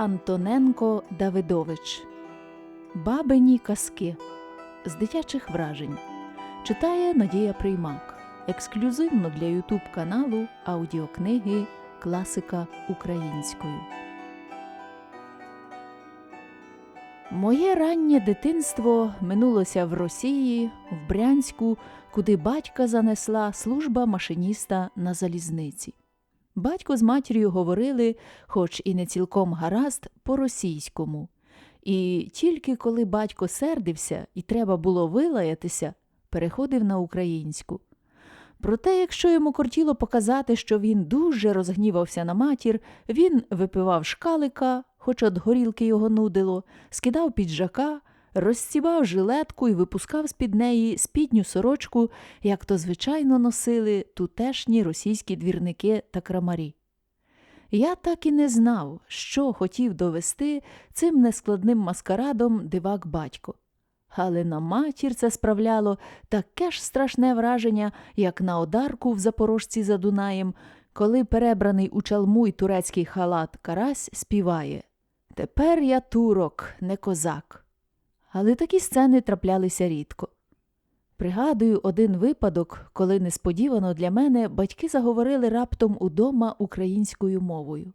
Антоненко Давидович Бабині казки з дитячих вражень читає Надія Приймак ексклюзивно для Ютуб каналу аудіокниги Класика українською. Моє раннє дитинство минулося в Росії, в Брянську, куди батька занесла служба машиніста на залізниці. Батько з матір'ю говорили, хоч і не цілком гаразд, по-російському. І тільки коли батько сердився і треба було вилаятися, переходив на українську. Проте, якщо йому кортіло показати, що він дуже розгнівався на матір, він випивав шкалика, хоч от горілки його нудило, скидав піджака, розстібав жилетку і випускав з-під неї спідню сорочку, як то звичайно носили тутешні російські двірники та крамарі. Я так і не знав, що хотів довести цим нескладним маскарадом дивак батько. Але на матір це справляло таке ж страшне враження, як на одарку в запорожці за Дунаєм, коли перебраний у чалму й турецький халат карась співає Тепер я турок, не козак. Але такі сцени траплялися рідко. Пригадую один випадок, коли несподівано для мене батьки заговорили раптом удома українською мовою.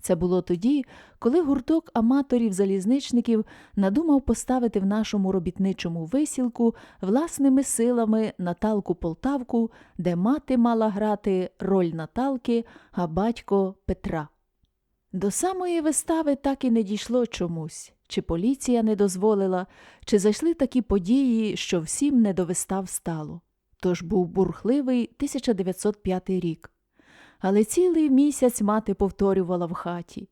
Це було тоді, коли гурток аматорів-залізничників надумав поставити в нашому робітничому висілку власними силами Наталку Полтавку, де мати мала грати роль Наталки, а батько Петра. До самої вистави так і не дійшло чомусь, чи поліція не дозволила, чи зайшли такі події, що всім не до вистав стало. Тож був бурхливий 1905 рік. Але цілий місяць мати повторювала в хаті.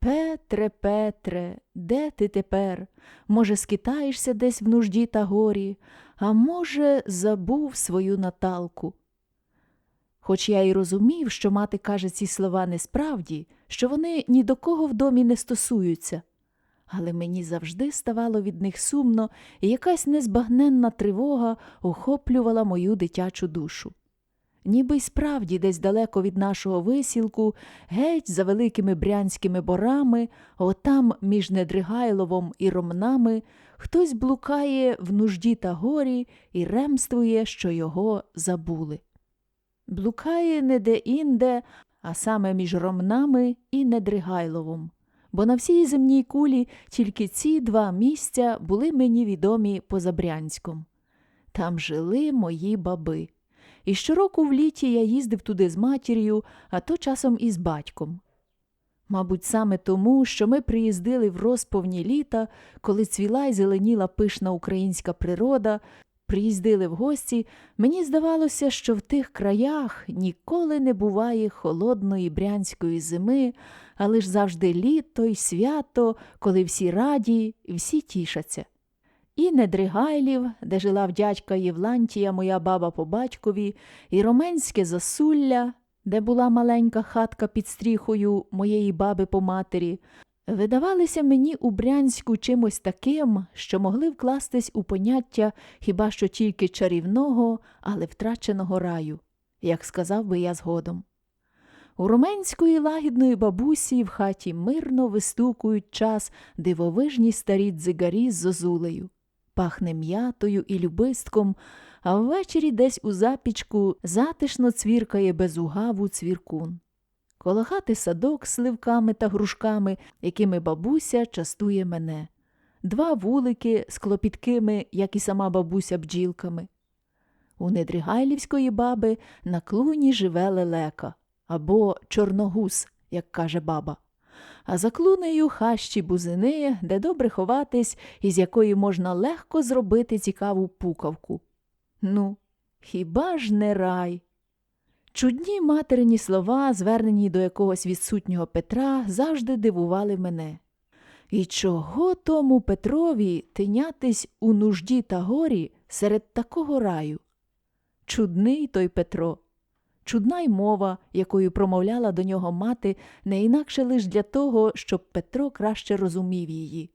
Петре, Петре, де ти тепер? Може, скитаєшся десь в нужді та горі, а може, забув свою Наталку. Хоч я й розумів, що мати каже ці слова несправді, що вони ні до кого в домі не стосуються, але мені завжди ставало від них сумно, і якась незбагненна тривога охоплювала мою дитячу душу. Ніби й справді десь далеко від нашого висілку, геть за великими брянськими борами, отам між Недригайловом і Ромнами, хтось блукає в нужді та горі і ремствує, що його забули. Блукає не де-інде, а саме між Ромнами і Недригайловом. Бо на всій земній кулі тільки ці два місця були мені відомі поза Брянськом. Там жили мої баби. І щороку в літі я їздив туди з матір'ю, а то часом і з батьком. Мабуть, саме тому, що ми приїздили в розповні літа, коли цвіла й зеленіла пишна українська природа, приїздили в гості, мені здавалося, що в тих краях ніколи не буває холодної брянської зими, а лиш завжди літо й свято, коли всі раді всі тішаться. І Недригайлів, де жила в дядька Євлантія, моя баба по батькові, і Роменське засулля, де була маленька хатка під стріхою моєї баби по матері, видавалися мені у Брянську чимось таким, що могли вкластись у поняття хіба що тільки чарівного, але втраченого раю, як сказав би я згодом. У руменської лагідної бабусі в хаті мирно вистукують час дивовижні старі дзигарі з зозулею пахне м'ятою і любистком, а ввечері десь у запічку затишно цвіркає без угаву цвіркун. Коло садок сливками та грушками, якими бабуся частує мене, два вулики з клопіткими, як і сама бабуся, бджілками. У Недригайлівської баби на клуні живе лелека або чорногус, як каже баба а за клунею хащі бузини, де добре ховатись, із якої можна легко зробити цікаву пукавку. Ну, хіба ж не рай? Чудні материні слова, звернені до якогось відсутнього Петра, завжди дивували мене. І чого тому Петрові тинятись у нужді та горі серед такого раю? Чудний той Петро чудна й мова, якою промовляла до нього мати, не інакше лиш для того, щоб Петро краще розумів її.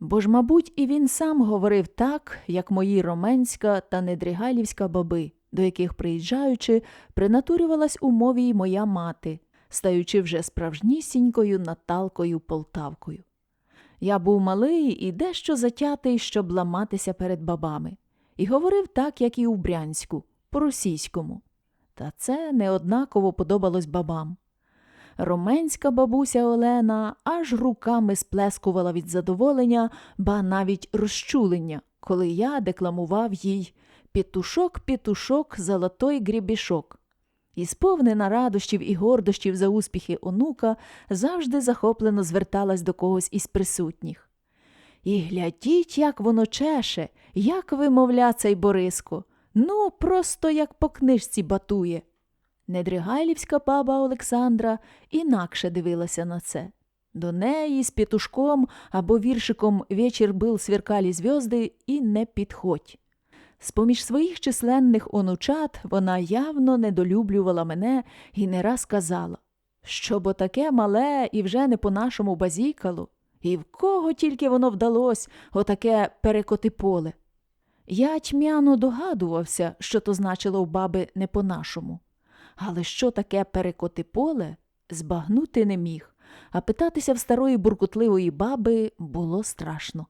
Бо ж, мабуть, і він сам говорив так, як мої роменська та недригайлівська баби, до яких, приїжджаючи, принатурювалась у мові й моя мати, стаючи вже справжнісінькою Наталкою Полтавкою. Я був малий і дещо затятий, щоб ламатися перед бабами, і говорив так, як і у Брянську, по-російському. Та це неоднаково подобалось бабам. Роменська бабуся Олена аж руками сплескувала від задоволення, ба навіть розчулення, коли я декламував їй Пітушок, пітушок, золотой грібішок. І сповнена радощів і гордощів за успіхи онука завжди захоплено зверталась до когось із присутніх. І глядіть, як воно чеше, як вимовля цей Бориско. Ну, просто як по книжці батує. Недригайлівська баба Олександра інакше дивилася на це. До неї з петушком або віршиком «Вечір бил сверкалі зв'язди» і не підходь. З-поміж своїх численних онучат вона явно недолюблювала мене і не раз казала, що бо таке мале і вже не по-нашому базікало, і в кого тільки воно вдалось отаке перекоти поле. Я тьмяно догадувався, що то значило в баби не по-нашому. Але що таке перекоти поле, збагнути не міг, а питатися в старої буркутливої баби було страшно.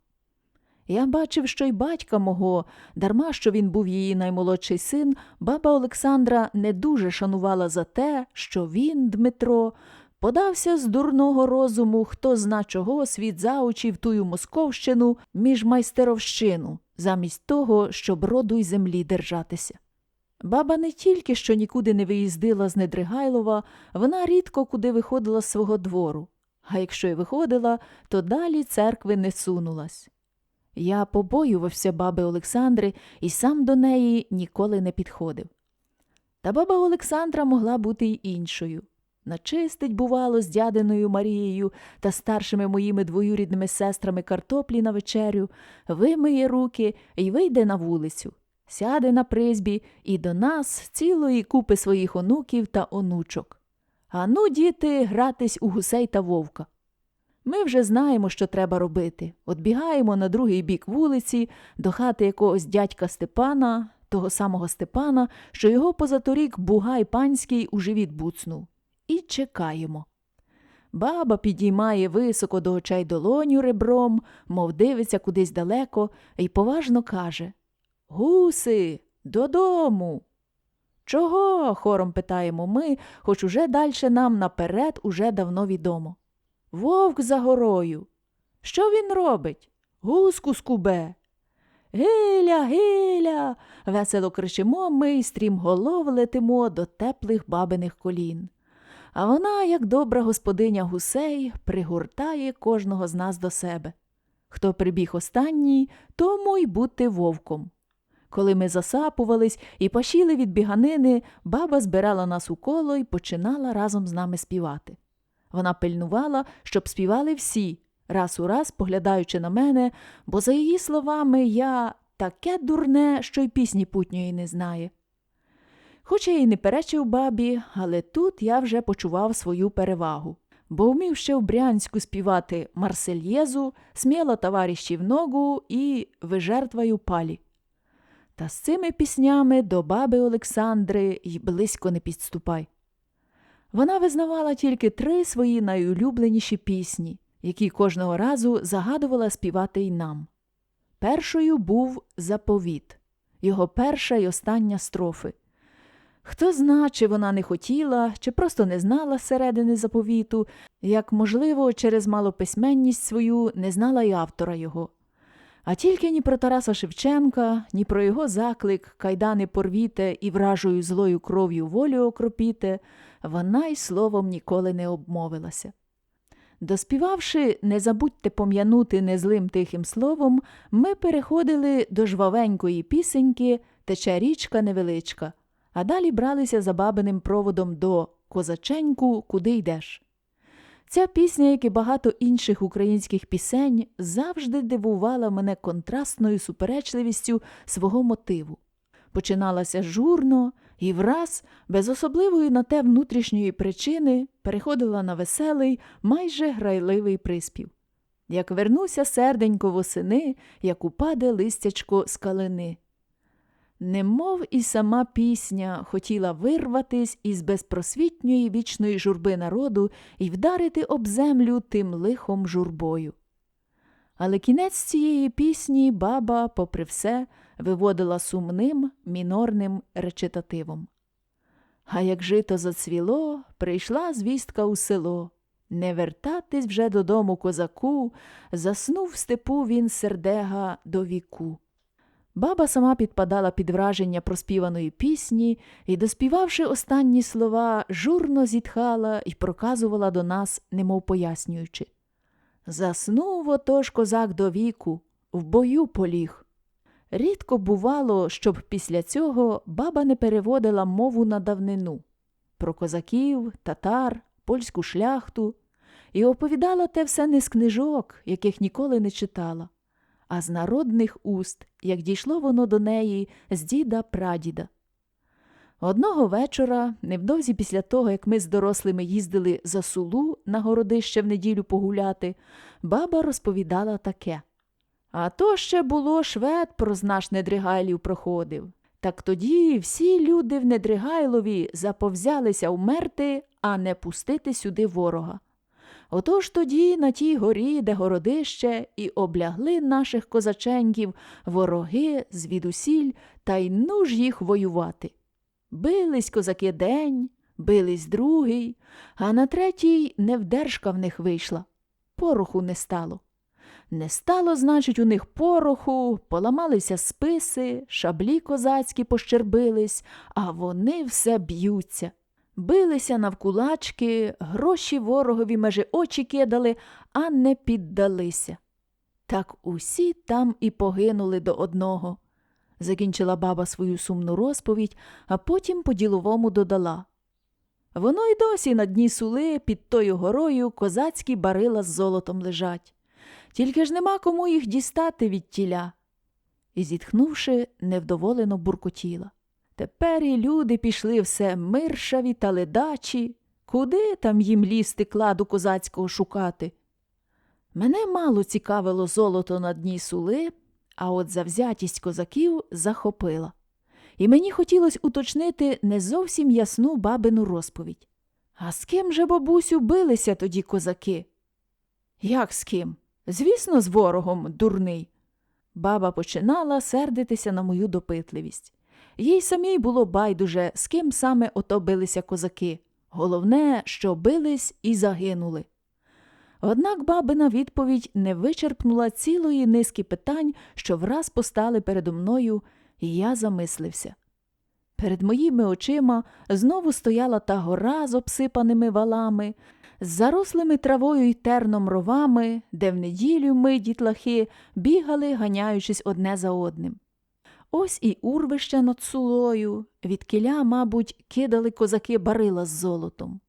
Я бачив, що й батька мого, дарма що він був її наймолодший син, баба Олександра не дуже шанувала за те, що він, Дмитро, подався з дурного розуму, хто зна чого світ за очі в тую Московщину між майстеровщину, замість того, щоб роду й землі держатися. Баба не тільки що нікуди не виїздила з Недригайлова, вона рідко куди виходила з свого двору, а якщо й виходила, то далі церкви не сунулась. Я побоювався баби Олександри і сам до неї ніколи не підходив. Та баба Олександра могла бути й іншою. Начистить, бувало, з дядиною Марією та старшими моїми двоюрідними сестрами картоплі на вечерю, вимиє руки і вийде на вулицю, сяде на призбі і до нас цілої купи своїх онуків та онучок. Ану, діти, гратись у гусей та вовка. Ми вже знаємо, що треба робити. Отбігаємо на другий бік вулиці, до хати якогось дядька Степана, того самого Степана, що його позаторік бугай панський у живіт буцнув. І чекаємо. Баба підіймає високо до очей долоню ребром, мов дивиться кудись далеко, і поважно каже Гуси, додому. Чого? хором питаємо ми, хоч уже дальше нам наперед уже давно відомо. Вовк за горою. Що він робить? Гуску скубе. Гиля, гиля. весело кричимо ми і стрімголов летимо до теплих бабиних колін. А вона, як добра господиня гусей, пригортає кожного з нас до себе. Хто прибіг останній, тому й бути вовком. Коли ми засапувались і пашіли від біганини, баба збирала нас у коло і починала разом з нами співати. Вона пильнувала, щоб співали всі, раз у раз поглядаючи на мене, бо, за її словами, я таке дурне, що й пісні путньої не знає. Хоч я й не перечив бабі, але тут я вже почував свою перевагу, бо вмів ще в Брянську співати Марсельєзу, сміло товаріщів ногу і ви жертвою палі. Та з цими піснями до баби Олександри й близько не підступай. Вона визнавала тільки три свої найулюбленіші пісні, які кожного разу загадувала співати й нам. Першою був заповіт, його перша й остання строфи. Хто зна, чи вона не хотіла, чи просто не знала середини заповіту, як, можливо, через малописьменність свою не знала й автора його. А тільки ні про Тараса Шевченка, ні про його заклик Кайдани порвіте і вражою злою кров'ю волю окропіте, вона й словом ніколи не обмовилася. Доспівавши, не забудьте пом'янути незлим тихим словом, ми переходили до жвавенької пісеньки Тече річка невеличка, а далі бралися за бабиним проводом до Козаченьку, куди йдеш. Ця пісня, як і багато інших українських пісень, завжди дивувала мене контрастною суперечливістю свого мотиву. Починалася журно і враз, без особливої на те внутрішньої причини, переходила на веселий, майже грайливий приспів. Як вернуся серденько восени, як упаде листячко з калини. Немов і сама пісня хотіла вирватись із безпросвітньої вічної журби народу і вдарити об землю тим лихом журбою. Але кінець цієї пісні баба, попри все, виводила сумним мінорним речитативом. А як жито зацвіло, прийшла звістка у село. Не вертатись вже додому козаку, заснув в степу він сердега до віку. Баба сама підпадала під враження проспіваної пісні і, доспівавши останні слова, журно зітхала і проказувала до нас, немов пояснюючи. Заснув отож козак до віку, в бою поліг. Рідко бувало, щоб після цього баба не переводила мову на давнину про козаків, татар, польську шляхту і оповідала те все не з книжок, яких ніколи не читала, а з народних уст, як дійшло воно до неї з діда прадіда. Одного вечора, невдовзі після того, як ми з дорослими їздили за сулу на городище в неділю погуляти, баба розповідала таке. А то ще було швед проз наш Недригайлів проходив. Так тоді всі люди в Недригайлові заповзялися вмерти, а не пустити сюди ворога. Отож тоді на тій горі, де городище, і облягли наших козаченьків вороги звідусіль, та й ну ж їх воювати. Бились козаки день, бились другий, а на третій невдержка в них вийшла. Пороху не стало. Не стало, значить, у них пороху, поламалися списи, шаблі козацькі пощербились, а вони все б'ються. Билися навкулачки, гроші ворогові межі очі кидали, а не піддалися. Так усі там і погинули до одного. Закінчила баба свою сумну розповідь, а потім по-діловому додала. Воно й досі на дні сули під тою горою козацькі барила з золотом лежать. Тільки ж нема кому їх дістати від тіля. І, зітхнувши, невдоволено буркотіла. Тепер і люди пішли все миршаві та ледачі. Куди там їм лізти кладу козацького шукати? Мене мало цікавило золото на дні сули, а от завзятість козаків захопила. І мені хотілося уточнити не зовсім ясну бабину розповідь. А з ким же, бабусю, билися тоді козаки? Як з ким? Звісно, з ворогом, дурний. Баба починала сердитися на мою допитливість. Їй самій було байдуже, з ким саме ото билися козаки. Головне, що бились і загинули. Однак бабина відповідь не вичерпнула цілої низки питань, що враз постали передо мною, і я замислився. Перед моїми очима знову стояла та гора з обсипаними валами, з зарослими травою й терном ровами, де в неділю ми, дітлахи, бігали, ганяючись одне за одним. Ось і урвище над сулою, від киля, мабуть, кидали козаки барила з золотом.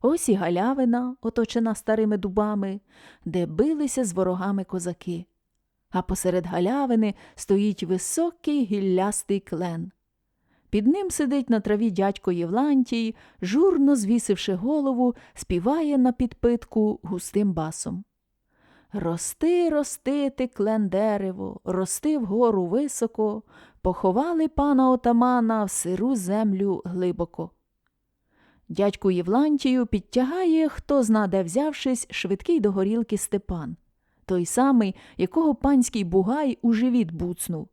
Ось і галявина, оточена старими дубами, де билися з ворогами козаки. А посеред галявини стоїть високий гіллястий клен. Під ним сидить на траві дядько Євлантій, журно звісивши голову, співає на підпитку густим басом. Рости, рости ти, клен дерево, рости вгору високо, поховали пана отамана в сиру землю глибоко. Дядьку Євлантію підтягає, хто зна де взявшись, швидкий до горілки Степан, той самий, якого панський бугай у живіт буцнув.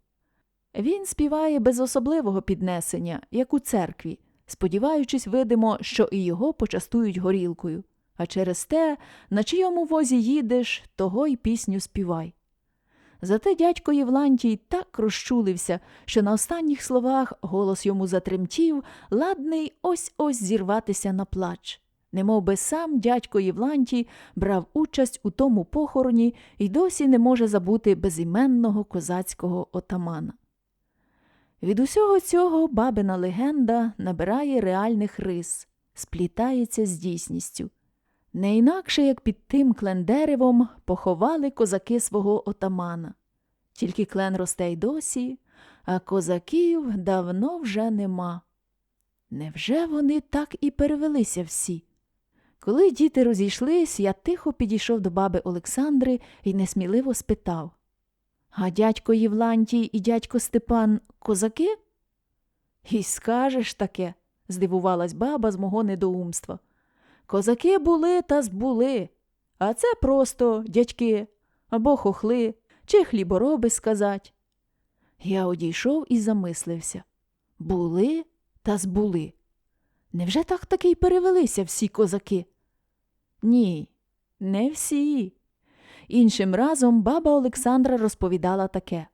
Він співає без особливого піднесення, як у церкві, сподіваючись, видимо, що і його почастують горілкою, а через те, на чийому возі їдеш, того й пісню співай. Зате дядько Євлантій так розчулився, що на останніх словах голос йому затремтів, ладний ось ось зірватися на плач. Немов би сам дядько Євлантій брав участь у тому похороні і досі не може забути безіменного козацького отамана. Від усього цього бабина легенда набирає реальних рис, сплітається з дійсністю. Не інакше, як під тим клендеревом поховали козаки свого отамана. Тільки клен росте й досі, а козаків давно вже нема. Невже вони так і перевелися всі? Коли діти розійшлись, я тихо підійшов до баби Олександри і несміливо спитав А дядько Євлантій і дядько Степан козаки? І скажеш таке, здивувалась баба з мого недоумства. Козаки були та збули, а це просто дядьки або хохли, чи хлібороби сказать. Я одійшов і замислився. Були та збули. Невже так таки й перевелися всі козаки? Ні, не всі. Іншим разом баба Олександра розповідала таке.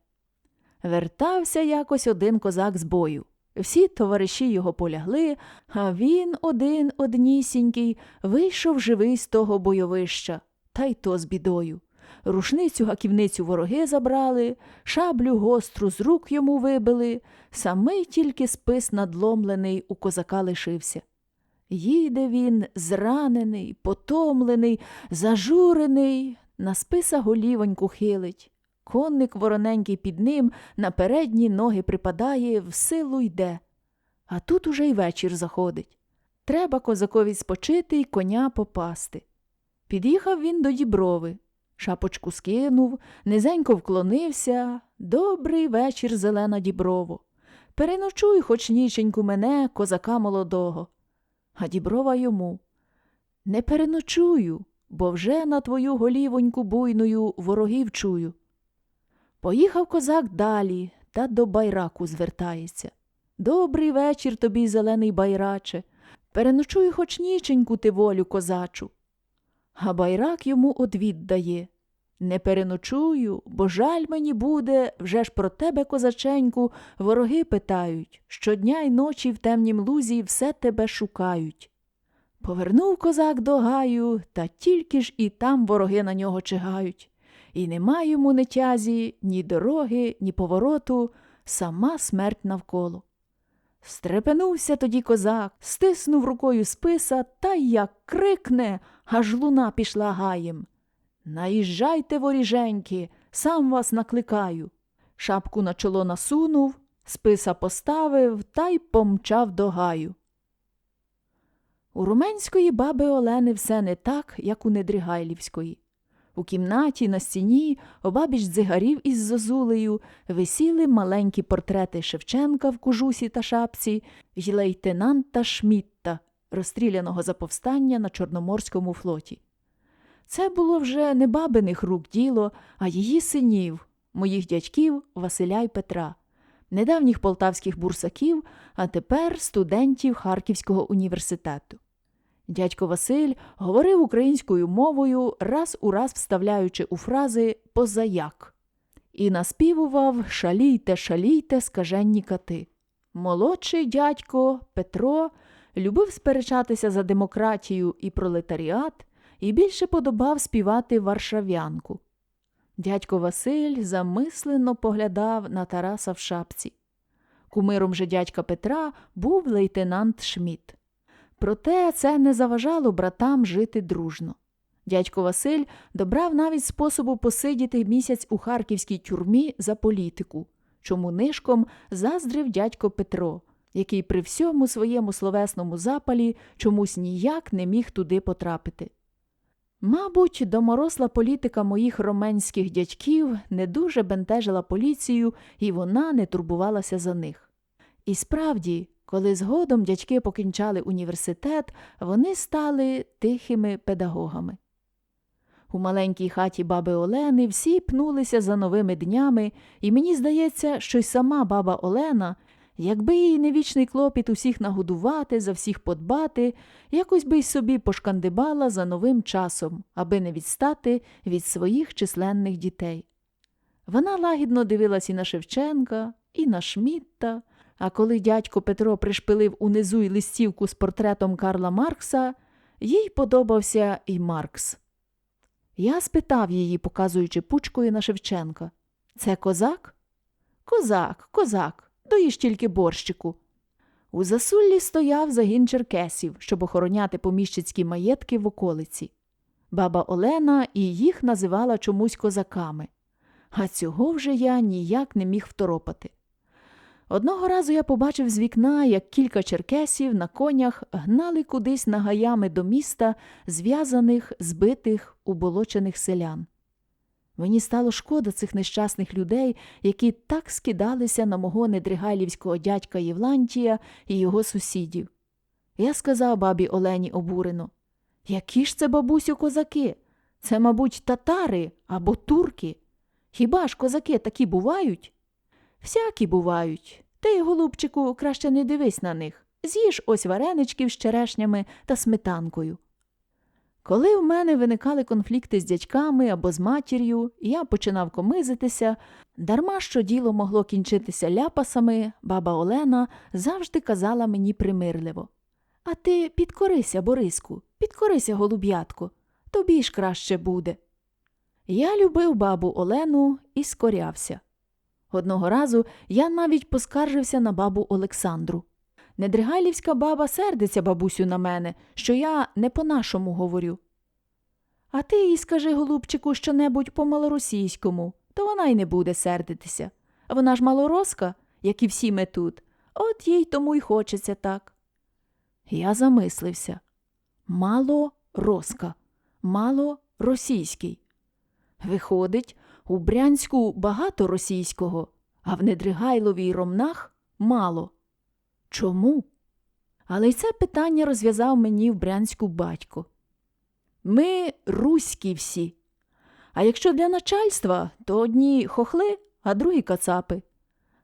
Вертався якось один козак з бою. Всі товариші його полягли, а він один однісінький вийшов живий з того бойовища, та й то з бідою. Рушницю гаківницю вороги забрали, шаблю гостру з рук йому вибили, самий тільки спис надломлений у козака лишився. Їде він, зранений, потомлений, зажурений, на списа голівоньку хилить. Конник вороненький під ним на передні ноги припадає, в силу йде. А тут уже й вечір заходить. Треба козакові спочити й коня попасти. Під'їхав він до діброви, шапочку скинув, низенько вклонився. Добрий вечір, зелена діброво. Переночуй хоч ніченьку мене, козака молодого. А діброва йому. Не переночую, бо вже на твою голівоньку буйною ворогів чую. Поїхав козак далі та до байраку звертається. Добрий вечір тобі, зелений байраче. Переночуй хоч ніченьку ти волю козачу. А байрак йому одвід дає. Не переночую, бо жаль мені буде, вже ж про тебе, козаченьку, вороги питають. Щодня й ночі в темнім лузі все тебе шукають. Повернув козак до гаю, та тільки ж і там вороги на нього чигають. І нема йому ні тязі, ні дороги, ні повороту, сама смерть навколо. Стрепенувся тоді козак, стиснув рукою списа та як крикне, аж луна пішла гаєм. Наїжджайте, воріженьки, сам вас накликаю. Шапку на чоло насунув, списа поставив та й помчав до гаю. У руменської баби Олени все не так, як у Недригайлівської. У кімнаті на стіні, обабіч дзигарів із зозулею, висіли маленькі портрети Шевченка в кожусі та шапці й лейтенанта Шмітта, розстріляного за повстання на Чорноморському флоті. Це було вже не бабиних рук діло, а її синів, моїх дядьків Василя й Петра, недавніх полтавських бурсаків, а тепер студентів Харківського університету. Дядько Василь говорив українською мовою, раз у раз вставляючи у фрази позаяк, і наспівував Шалійте, шалійте, скаженні кати. Молодший дядько Петро любив сперечатися за демократію і пролетаріат і більше подобав співати варшавянку. Дядько Василь замислено поглядав на Тараса в шапці. Кумиром же дядька Петра був лейтенант Шміт. Проте це не заважало братам жити дружно. Дядько Василь добрав навіть способу посидіти місяць у харківській тюрмі за політику, чому нишком заздрив дядько Петро, який при всьому своєму словесному запалі чомусь ніяк не міг туди потрапити. Мабуть, доморосла політика моїх роменських дядьків не дуже бентежила поліцію, і вона не турбувалася за них. І справді, коли згодом дядьки покінчали університет, вони стали тихими педагогами. У маленькій хаті баби Олени всі пнулися за новими днями, і мені здається, що й сама баба Олена, якби їй не вічний клопіт усіх нагодувати, за всіх подбати, якось би й собі пошкандибала за новим часом, аби не відстати від своїх численних дітей. Вона лагідно дивилась і на Шевченка, і на Шмітта, а коли дядько Петро пришпилив унизу й листівку з портретом Карла Маркса, їй подобався і Маркс. Я спитав її, показуючи пучкою на Шевченка. Це козак? Козак, козак, доїж тільки борщику. У засуллі стояв загін черкесів, щоб охороняти поміщицькі маєтки в околиці. Баба Олена і їх називала чомусь козаками, а цього вже я ніяк не міг второпати. Одного разу я побачив з вікна, як кілька черкесів на конях гнали кудись нагаями до міста зв'язаних, збитих, уболочених селян. Мені стало шкода цих нещасних людей, які так скидалися на мого недригайлівського дядька Євлантія і його сусідів. Я сказав бабі Олені обурено які ж це, бабусю, козаки? Це, мабуть, татари або турки. Хіба ж козаки такі бувають? Всякі бувають. Ти, голубчику, краще не дивись на них. З'їж ось вареничків з черешнями та сметанкою. Коли в мене виникали конфлікти з дядьками або з матір'ю, я починав комизитися, дарма що діло могло кінчитися ляпасами, баба Олена завжди казала мені примирливо А ти підкорися, Бориску, підкорися, голуб'ятко, тобі ж краще буде. Я любив бабу Олену і скорявся. Одного разу я навіть поскаржився на бабу Олександру. Недригайлівська баба сердиться, бабусю, на мене, що я не по-нашому говорю. А ти їй скажи, голубчику, що-небудь по-малоросійському, то вона й не буде сердитися. Вона ж малороска, як і всі ми тут, от їй тому й хочеться так. Я замислився мало роска, мало російський. Виходить, у Брянську багато російського, а в Недригайлові Ромнах мало. Чому? Але й це питання розв'язав мені в Брянську батько. Ми руські всі. А якщо для начальства, то одні хохли, а другі кацапи.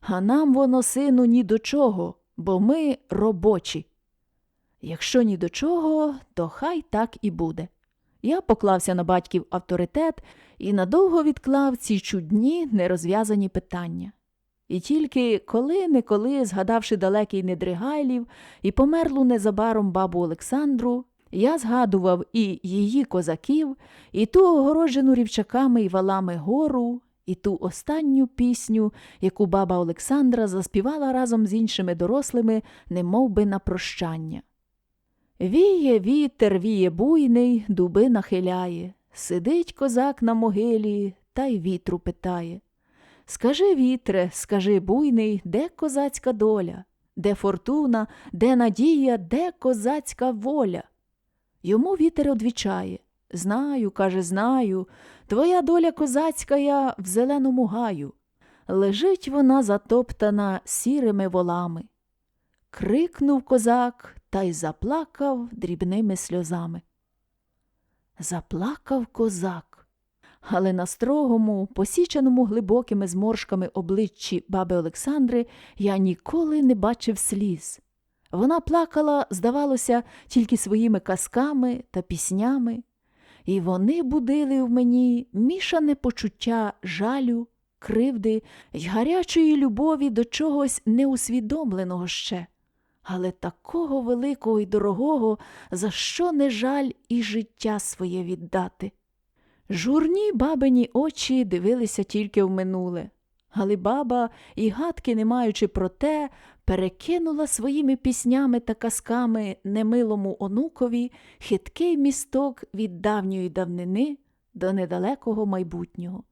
А нам воно, сину, ні до чого, бо ми робочі. Якщо ні до чого, то хай так і буде. Я поклався на батьків авторитет і надовго відклав ці чудні нерозв'язані питання. І тільки коли-неколи, згадавши далекий Недригайлів і померлу незабаром бабу Олександру, я згадував і її козаків, і ту огороджену рівчаками і валами гору, і ту останню пісню, яку баба Олександра заспівала разом з іншими дорослими, немов би на прощання. Віє вітер, віє буйний, дуби нахиляє. Сидить козак на могилі та й вітру питає. Скажи, вітре, скажи буйний, де козацька доля, де фортуна, де надія, де козацька воля? Йому вітер одвічає. Знаю, каже, знаю, твоя доля козацька я в зеленому гаю. Лежить вона затоптана сірими волами. Крикнув козак та й заплакав дрібними сльозами. Заплакав козак, але на строгому, посіченому глибокими зморшками обличчі баби Олександри я ніколи не бачив сліз. Вона плакала, здавалося, тільки своїми казками та піснями, і вони будили в мені мішане почуття жалю, кривди й гарячої любові до чогось неусвідомленого ще але такого великого і дорогого, за що не жаль і життя своє віддати. Журні бабині очі дивилися тільки в минуле, але баба, і гадки не маючи про те, перекинула своїми піснями та казками немилому онукові хиткий місток від давньої давнини до недалекого майбутнього.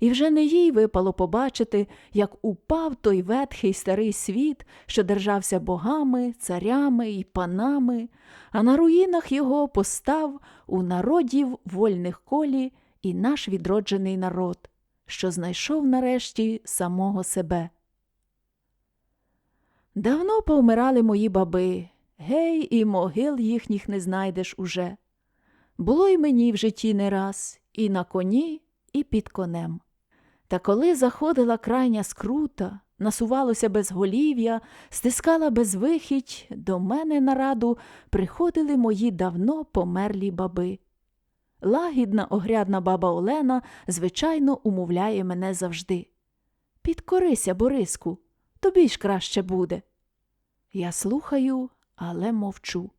І вже не їй випало побачити, як упав той ветхий старий світ, що держався богами, царями і панами, а на руїнах його постав у народів вольних колі і наш відроджений народ, що знайшов нарешті самого себе. Давно повмирали мої баби, гей, і могил їхніх не знайдеш уже. Було й мені в житті не раз, і на коні, і під конем. Та коли заходила крайня скрута, насувалося безголів'я, стискала безвихідь, до мене на раду приходили мої давно померлі баби. Лагідна огрядна баба Олена, звичайно, умовляє мене завжди. Підкорися, Бориску, тобі ж краще буде. Я слухаю, але мовчу.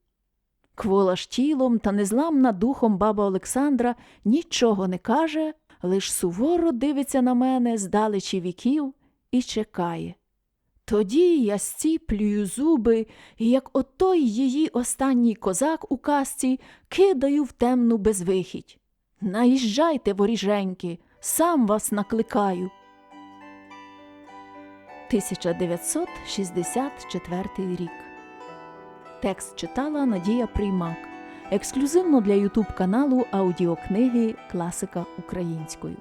Квола ж тілом та незламна духом баба Олександра нічого не каже, лиш суворо дивиться на мене здалечі віків і чекає. Тоді я стіплюю зуби, і як отой її останній козак у казці кидаю в темну безвихідь. Наїжджайте, воріженьки, сам вас накликаю. 1964 рік. Текст читала Надія Приймак ексклюзивно для Ютуб каналу аудіокниги Класика українською.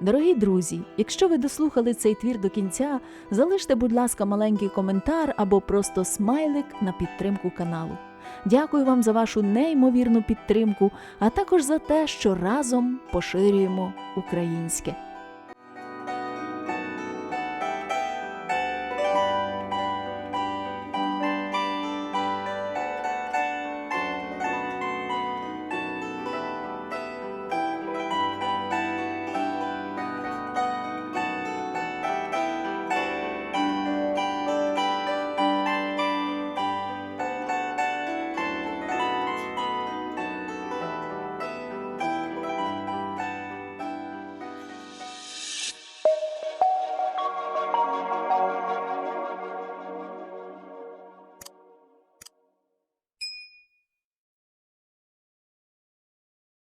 Дорогі друзі, якщо ви дослухали цей твір до кінця, залиште, будь ласка, маленький коментар або просто смайлик на підтримку каналу. Дякую вам за вашу неймовірну підтримку, а також за те, що разом поширюємо українське.